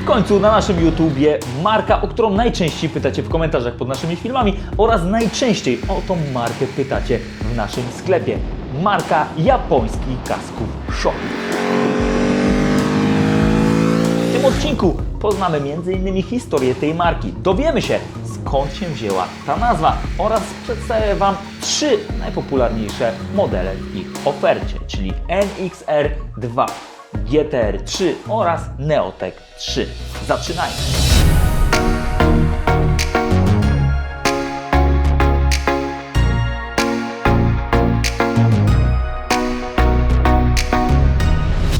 W końcu na naszym YouTubie marka, o którą najczęściej pytacie w komentarzach pod naszymi filmami oraz najczęściej o tą markę pytacie w naszym sklepie. Marka japońskich kasków Shoei. W tym odcinku poznamy m.in. historię tej marki, dowiemy się skąd się wzięła ta nazwa oraz przedstawię Wam trzy najpopularniejsze modele w ich ofercie, czyli NXR 2, GTR 3 oraz Neotech 3. Zaczynajmy!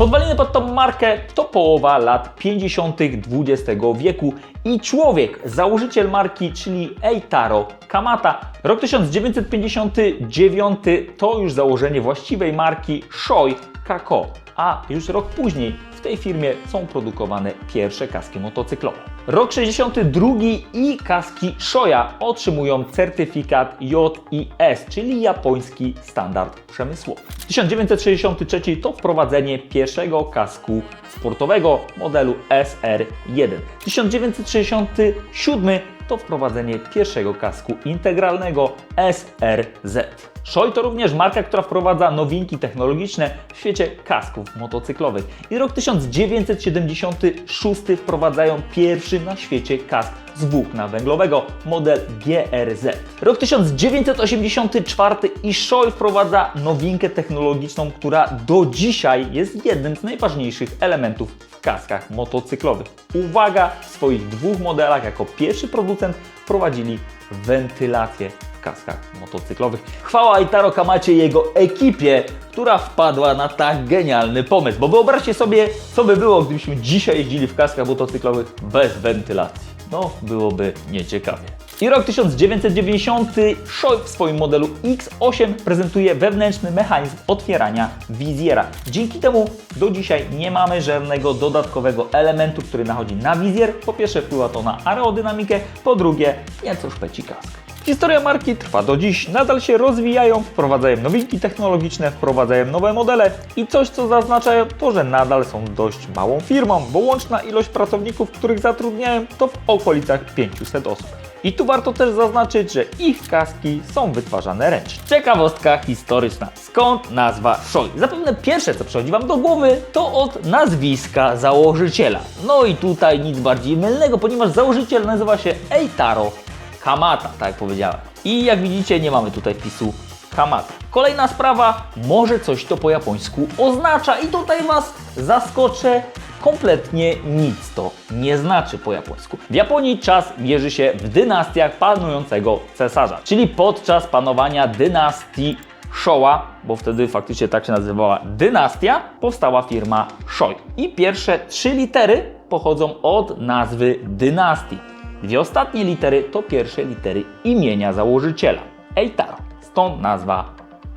Podwaliny pod tą markę to połowa lat 50. XX wieku i człowiek, założyciel marki, czyli Eitaro Kamata. Rok 1959 to już założenie właściwej marki Shoei Kako, a już rok później w tej firmie są produkowane pierwsze kaski motocyklowe. Rok 62 i kaski Shoya otrzymują certyfikat JIS, czyli japoński standard przemysłowy. 1963 to wprowadzenie pierwszego kasku sportowego modelu SR1. 1967 to wprowadzenie pierwszego kasku integralnego SRZ. Shoei to również marka, która wprowadza nowinki technologiczne w świecie kasków motocyklowych. I rok 1976 wprowadzają pierwszy na świecie kask z włókna węglowego, model GRZ. Rok 1984 i Shoei wprowadza nowinkę technologiczną, która do dzisiaj jest jednym z najważniejszych elementów w kaskach motocyklowych. Uwaga, w swoich dwóch modelach jako pierwszy producent wprowadzili wentylację w kaskach motocyklowych. Chwała Aitaro Kamacie i jego ekipie, która wpadła na tak genialny pomysł. Bo wyobraźcie sobie, co by było, gdybyśmy dzisiaj jeździli w kaskach motocyklowych bez wentylacji. No, byłoby nieciekawie. I rok 1990 Shoei w swoim modelu X8 prezentuje wewnętrzny mechanizm otwierania wizjera. Dzięki temu do dzisiaj nie mamy żadnego dodatkowego elementu, który nachodzi na wizjer. Po pierwsze wpływa to na aerodynamikę, po drugie nieco szpeci kask. Historia marki trwa do dziś, nadal się rozwijają, wprowadzają nowinki technologiczne, wprowadzają nowe modele i coś co zaznaczają to, że nadal są dość małą firmą, bo łączna ilość pracowników, których zatrudniają to w okolicach 500 osób. I tu warto też zaznaczyć, że ich kaski są wytwarzane ręcznie. Ciekawostka historyczna. Skąd nazwa Shoei? Zapewne pierwsze, co przychodzi Wam do głowy, to od nazwiska założyciela. No i tutaj nic bardziej mylnego, ponieważ założyciel nazywa się Eitaro Kamata, tak jak powiedziałem. I jak widzicie, nie mamy tutaj wpisu Kamata. Kolejna sprawa, może coś to po japońsku oznacza i tutaj Was zaskoczę. Kompletnie nic to nie znaczy po japońsku. W Japonii czas mierzy się w dynastiach panującego cesarza, czyli podczas panowania dynastii Showa, bo wtedy faktycznie tak się nazywała dynastia, powstała firma Shoi. I pierwsze trzy litery pochodzą od nazwy dynastii. Dwie ostatnie litery to pierwsze litery imienia założyciela Eitaro. Stąd nazwa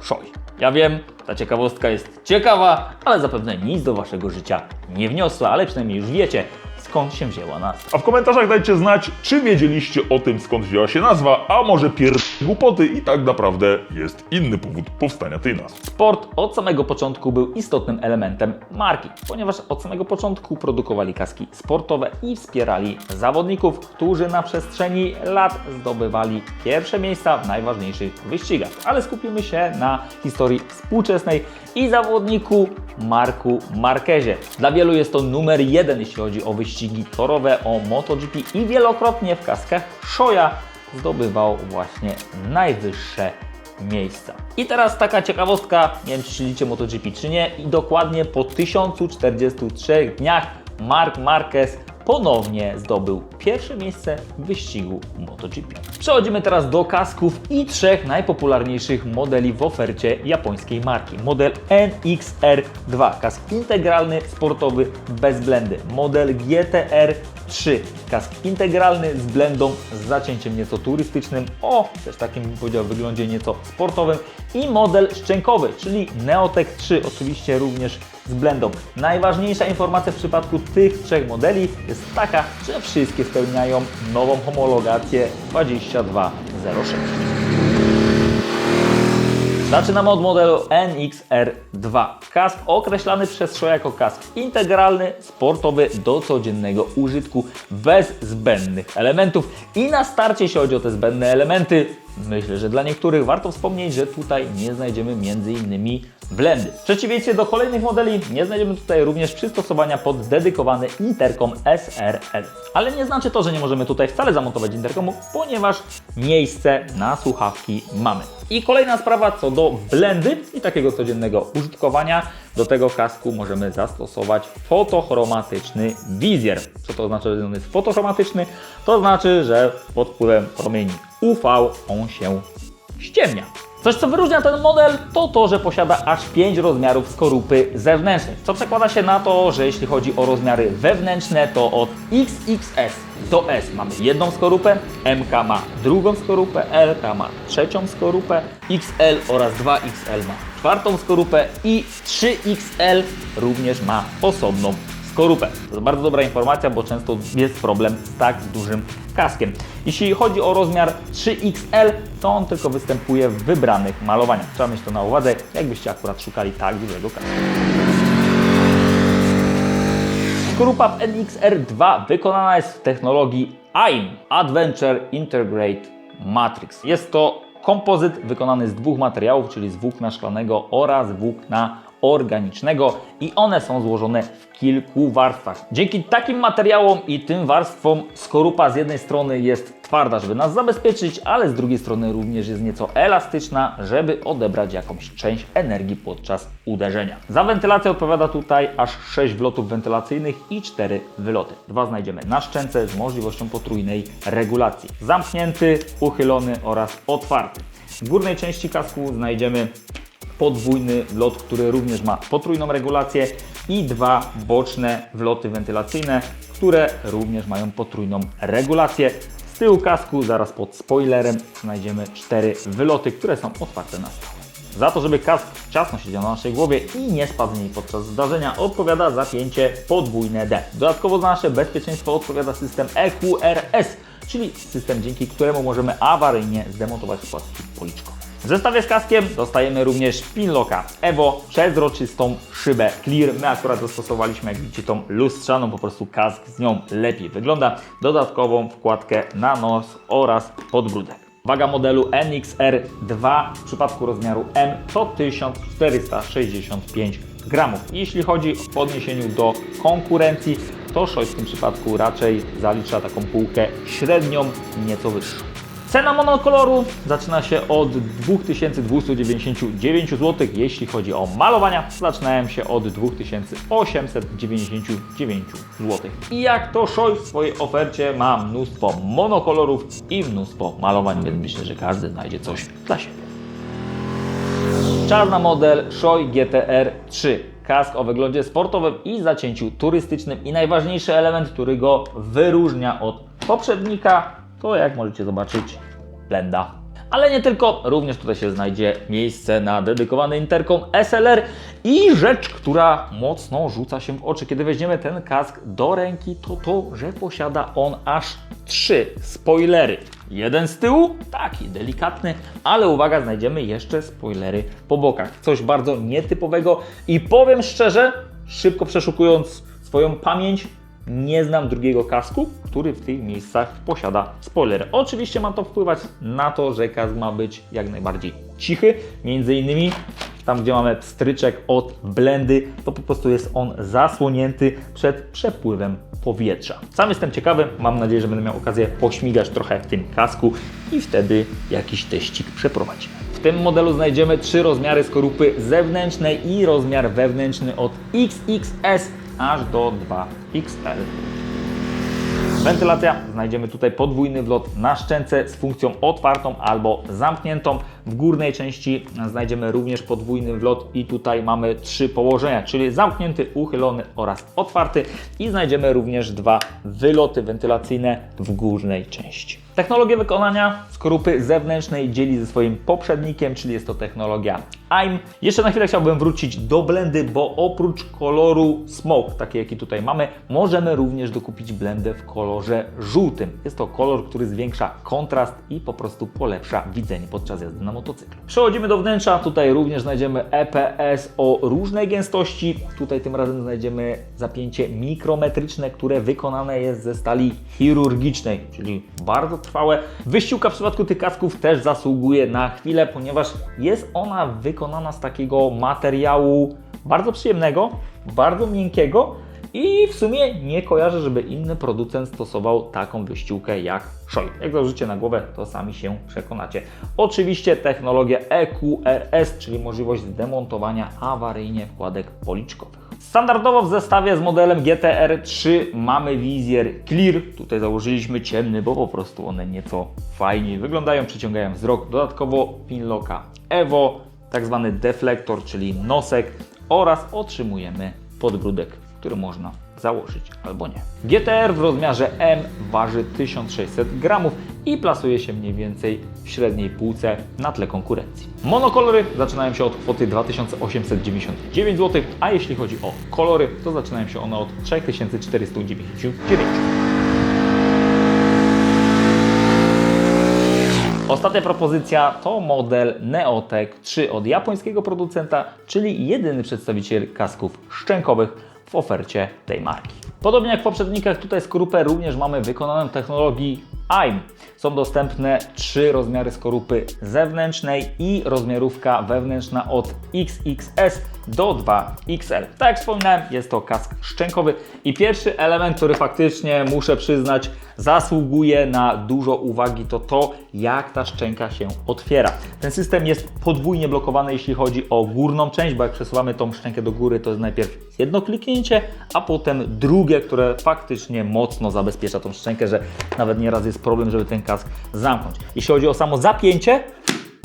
Shoei. Ja wiem, ta ciekawostka jest ciekawa, ale zapewne nic do Waszego życia nie wniosła, ale przynajmniej już wiecie, skąd się wzięła nazwa. A w komentarzach dajcie znać, czy wiedzieliście o tym, skąd wzięła się nazwa, a może pier... głupoty i tak naprawdę jest inny powód powstania tej nazwy. Sport od samego początku był istotnym elementem marki, ponieważ od samego początku produkowali kaski sportowe i wspierali zawodników, którzy na przestrzeni lat zdobywali pierwsze miejsca w najważniejszych wyścigach. Ale skupimy się na historii współczesnej i zawodniku Marku Marquezie. Dla wielu jest to numer jeden, jeśli chodzi o wyścigi torowe, o MotoGP i wielokrotnie w kaskach Shoya zdobywał właśnie najwyższe miejsca. I teraz taka ciekawostka, nie wiem czy śledzicie MotoGP czy nie, i dokładnie po 1043 dniach Mark Marquez ponownie zdobył pierwsze miejsce w wyścigu MotoGP. Przechodzimy teraz do kasków i trzech najpopularniejszych modeli w ofercie japońskiej marki. Model NXR2, kask integralny, sportowy, bez blendy. Model GTR 3. Kask integralny z blendą, z zacięciem nieco turystycznym, o też takim bym powiedział wyglądzie nieco sportowym i model szczękowy, czyli Neotech 3, oczywiście również z blendą. Najważniejsza informacja w przypadku tych trzech modeli jest taka, że wszystkie spełniają nową homologację 2206. Zaczynamy od modelu NXR2. Kask określany przez Show jako kask integralny, sportowy do codziennego użytku, bez zbędnych elementów. I na starcie, jeśli chodzi o te zbędne elementy, myślę, że dla niektórych warto wspomnieć, że tutaj nie znajdziemy m.in. blendy. W przeciwieństwie do kolejnych modeli nie znajdziemy tutaj również przystosowania pod dedykowany interkom SRL. Ale nie znaczy to, że nie możemy tutaj wcale zamontować interkomu, ponieważ miejsce na słuchawki mamy. I kolejna sprawa co do blendy i takiego codziennego użytkowania. Do tego kasku możemy zastosować fotochromatyczny wizjer. Co to znaczy, że on jest fotochromatyczny? To znaczy, że pod wpływem promieni UV on się ściemnia. Coś, co wyróżnia ten model, to to, że posiada aż 5 rozmiarów skorupy zewnętrznej, co przekłada się na to, że jeśli chodzi o rozmiary wewnętrzne, to od XXS do S mamy jedną skorupę, MK ma drugą skorupę, LK ma trzecią skorupę, XL oraz 2XL ma czwartą skorupę i 3XL również ma osobną skorupę. To jest bardzo dobra informacja, bo często jest problem z tak dużym kaskiem. Jeśli chodzi o rozmiar 3XL, to on tylko występuje w wybranych malowaniach. Trzeba mieć to na uwadze, jakbyście akurat szukali tak dużego kasku. Skorupa w NXR2 wykonana jest w technologii AIM Adventure Integrate Matrix. Jest to kompozyt wykonany z dwóch materiałów, czyli z włókna szklanego oraz włókna organicznego i one są złożone w kilku warstwach. Dzięki takim materiałom i tym warstwom skorupa z jednej strony jest twarda, żeby nas zabezpieczyć, ale z drugiej strony również jest nieco elastyczna, żeby odebrać jakąś część energii podczas uderzenia. Za wentylację odpowiada tutaj aż 6 wlotów wentylacyjnych i 4 wyloty. Dwa znajdziemy na szczęce z możliwością potrójnej regulacji. Zamknięty, uchylony oraz otwarty. W górnej części kasku znajdziemy podwójny wlot, który również ma potrójną regulację i dwa boczne wloty wentylacyjne, które również mają potrójną regulację. Z tyłu kasku, zaraz pod spoilerem, znajdziemy cztery wyloty, które są otwarte na stałe. Za to, żeby kask ciasno siedział na naszej głowie i nie spadł z niej podczas zdarzenia, odpowiada zapięcie podwójne D. Dodatkowo za nasze bezpieczeństwo odpowiada system EQRS, czyli system, dzięki któremu możemy awaryjnie zdemontować wkładki policzkowe. W zestawie z kaskiem dostajemy również Pinlocka Evo, przezroczystą szybę Clear. My akurat zastosowaliśmy, jak widzicie, tą lustrzaną, po prostu kask z nią lepiej wygląda. Dodatkową wkładkę na nos oraz podbródek. Waga modelu NXR2 w przypadku rozmiaru M to 1465 gramów. Jeśli chodzi w odniesieniu do konkurencji, to Shoei w tym przypadku raczej zalicza taką półkę średnią, nieco wyższą. Cena monokoloru zaczyna się od 2299 zł. Jeśli chodzi o malowania, zaczynają się od 2899 zł. I jak to Shoei w swojej ofercie ma mnóstwo monokolorów i mnóstwo malowań, więc myślę, że każdy znajdzie coś dla siebie. Czarna model Shoei GTR 3. Kask o wyglądzie sportowym i zacięciu turystycznym i najważniejszy element, który go wyróżnia od poprzednika, to jak możecie zobaczyć, blenda. Ale nie tylko, również tutaj się znajdzie miejsce na dedykowany interkom SLR i rzecz, która mocno rzuca się w oczy, kiedy weźmiemy ten kask do ręki, to to, że posiada on aż trzy spoilery. Jeden z tyłu, taki delikatny, ale uwaga, znajdziemy jeszcze spoilery po bokach. Coś bardzo nietypowego i powiem szczerze, szybko przeszukując swoją pamięć, nie znam drugiego kasku, który w tych miejscach posiada spoiler. Oczywiście ma to wpływać na to, że kask ma być jak najbardziej cichy. Między innymi tam, gdzie mamy pstryczek od blendy, to po prostu jest on zasłonięty przed przepływem powietrza. Sam jestem ciekawy, mam nadzieję, że będę miał okazję pośmigać trochę w tym kasku i wtedy jakiś teścik przeprowadzimy. W tym modelu znajdziemy trzy rozmiary skorupy zewnętrznej i rozmiar wewnętrzny od XXS aż do 2XL. Wentylacja. Znajdziemy tutaj podwójny wlot na szczęce z funkcją otwartą albo zamkniętą. W górnej części znajdziemy również podwójny wlot i tutaj mamy trzy położenia, czyli zamknięty, uchylony oraz otwarty i znajdziemy również dwa wyloty wentylacyjne w górnej części. Technologię wykonania skorupy zewnętrznej dzieli ze swoim poprzednikiem, czyli jest to technologia AIM. Jeszcze na chwilę chciałbym wrócić do blendy, bo oprócz koloru smoke, taki jaki tutaj mamy, możemy również dokupić blendę w kolorze żółtym. Jest to kolor, który zwiększa kontrast i po prostu polepsza widzenie podczas jazdy na motocyklu. Przechodzimy do wnętrza, tutaj również znajdziemy EPS o różnej gęstości. Tutaj tym razem znajdziemy zapięcie mikrometryczne, które wykonane jest ze stali chirurgicznej, czyli bardzo trwałe. Wyściółka w przypadku tych kasków też zasługuje na chwilę, ponieważ jest ona wykonana z takiego materiału bardzo przyjemnego, bardzo miękkiego i w sumie nie kojarzę, żeby inny producent stosował taką wyściółkę jak Shoei. Jak założycie na głowę, to sami się przekonacie. Oczywiście technologia EQRS, czyli możliwość zdemontowania awaryjnie wkładek policzkowych. Standardowo w zestawie z modelem GTR3 mamy wizjer Clear. Tutaj założyliśmy ciemny, bo po prostu one nieco fajniej wyglądają, przyciągają wzrok. Dodatkowo pinlocka Evo, tak zwany deflektor, czyli nosek oraz otrzymujemy podbródek, który można założyć albo nie. GTR w rozmiarze M waży 1600 gramów i plasuje się mniej więcej w średniej półce na tle konkurencji. Monokolory zaczynają się od kwoty 2899 zł, a jeśli chodzi o kolory, to zaczynają się one od 3499. Ostatnia propozycja to model Neotech 3 od japońskiego producenta, czyli jedyny przedstawiciel kasków szczękowych w ofercie tej marki. Podobnie jak w poprzednikach, tutaj skorupę również mamy wykonaną technologii AIM. Są dostępne trzy rozmiary skorupy zewnętrznej i rozmiarówka wewnętrzna od XXS do 2XL. Tak jak wspominałem, jest to kask szczękowy i pierwszy element, który faktycznie muszę przyznać zasługuje na dużo uwagi, to to, jak ta szczęka się otwiera. Ten system jest podwójnie blokowany, jeśli chodzi o górną część, bo jak przesuwamy tą szczękę do góry, to jest najpierw jedno kliknięcie, a potem drugie, które faktycznie mocno zabezpiecza tą szczękę, że nawet nieraz jest problem, żeby ten kask zamknąć. Jeśli chodzi o samo zapięcie,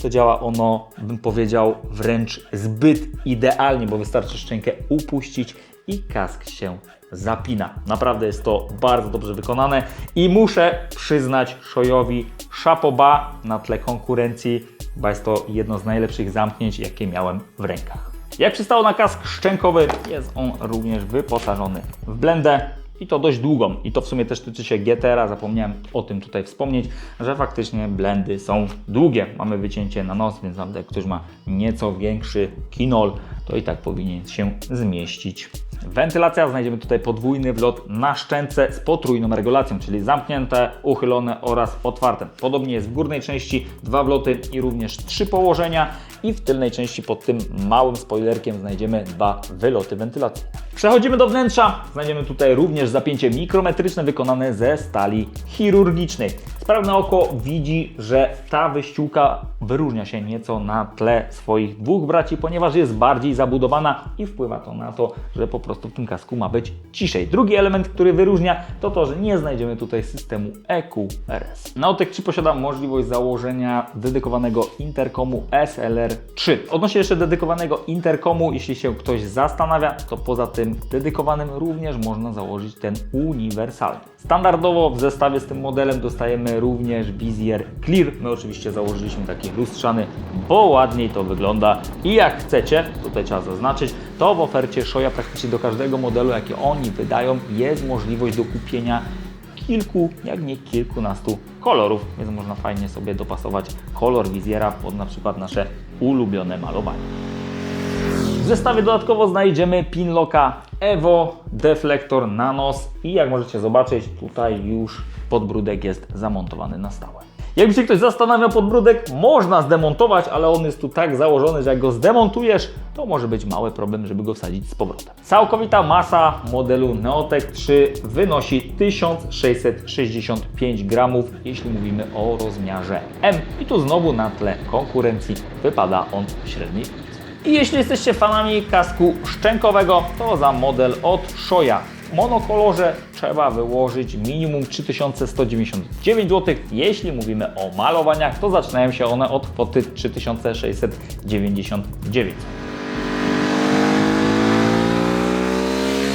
to działa ono, bym powiedział, wręcz zbyt idealnie, bo wystarczy szczękę upuścić i kask się zapina. Naprawdę jest to bardzo dobrze wykonane i muszę przyznać Shoyowi szapoba na tle konkurencji, bo jest to jedno z najlepszych zamknięć, jakie miałem w rękach. Jak przystało na kask szczękowy, jest on również wyposażony w blendę i to dość długą. I to w sumie też tyczy się GTR-a, zapomniałem o tym tutaj wspomnieć, że faktycznie blendy są długie. Mamy wycięcie na nos, więc nawet jak ktoś ma nieco większy kinol, to i tak powinien się zmieścić. Wentylacja, znajdziemy tutaj podwójny wlot na szczęce z potrójną regulacją, czyli zamknięte, uchylone oraz otwarte. Podobnie jest w górnej części dwa wloty i również trzy położenia i w tylnej części pod tym małym spoilerkiem znajdziemy dwa wyloty wentylacyjne. Przechodzimy do wnętrza. Znajdziemy tutaj również zapięcie mikrometryczne wykonane ze stali chirurgicznej. Sprawne oko widzi, że ta wyściółka wyróżnia się nieco na tle swoich dwóch braci, ponieważ jest bardziej zabudowana i wpływa to na to, że po prostu w tym kasku ma być ciszej. Drugi element, który wyróżnia, to to, że nie znajdziemy tutaj systemu EQRS. Naotek 3 posiada możliwość założenia dedykowanego interkomu SLR3. Odnośnie jeszcze dedykowanego interkomu, jeśli się ktoś zastanawia, to poza tym dedykowanym również można założyć ten uniwersalny. Standardowo w zestawie z tym modelem dostajemy również wizjer Clear. My oczywiście założyliśmy taki lustrzany, bo ładniej to wygląda. I jak chcecie, tutaj trzeba zaznaczyć, to w ofercie Shoya praktycznie do każdego modelu, jaki oni wydają, jest możliwość do kupienia kilku, jak nie kilkunastu kolorów, więc można fajnie sobie dopasować kolor wizjera pod na przykład nasze ulubione malowanie. Zestawie dodatkowo znajdziemy pinlocka Evo, deflektor na nos i jak możecie zobaczyć, tutaj już podbródek jest zamontowany na stałe. Jakby się ktoś zastanawiał, podbródek można zdemontować, ale on jest tu tak założony, że jak go zdemontujesz, to może być mały problem, żeby go wsadzić z powrotem. Całkowita masa modelu Neotech 3 wynosi 1665 gramów, jeśli mówimy o rozmiarze M. I tu znowu na tle konkurencji wypada on średniej. I jeśli jesteście fanami kasku szczękowego, to za model od Shoya w monokolorze trzeba wyłożyć minimum 3199 zł. Jeśli mówimy o malowaniach, to zaczynają się one od kwoty 3699 zł.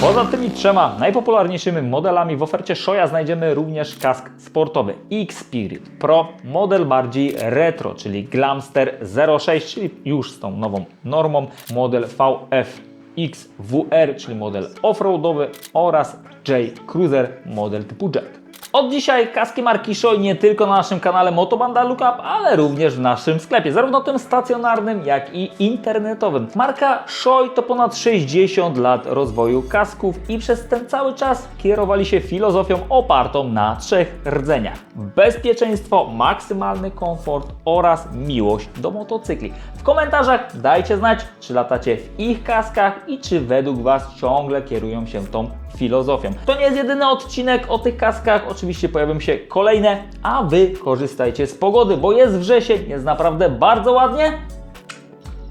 Poza tymi trzema najpopularniejszymi modelami w ofercie Shoya znajdziemy również kask sportowy X-Spirit Pro, model bardziej retro, czyli Glamster 06, czyli już z tą nową normą, model VFX WR, czyli model offroadowy oraz J Cruiser, model typu Jet. Od dzisiaj kaski marki Shoei nie tylko na naszym kanale Motobanda Lookup, ale również w naszym sklepie, zarówno tym stacjonarnym, jak i internetowym. Marka Shoei to ponad 60 lat rozwoju kasków i przez ten cały czas kierowali się filozofią opartą na trzech rdzeniach. Bezpieczeństwo, maksymalny komfort oraz miłość do motocykli. W komentarzach dajcie znać, czy latacie w ich kaskach i czy według Was ciągle kierują się tą filozofią. To nie jest jedyny odcinek o tych kaskach, oczywiście pojawią się kolejne, a Wy korzystajcie z pogody, bo jest wrzesień, jest naprawdę bardzo ładnie.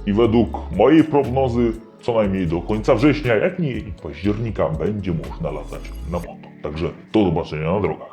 I według mojej prognozy co najmniej do końca września, jak nie października, będzie można latać na moto. Także do zobaczenia na drogach.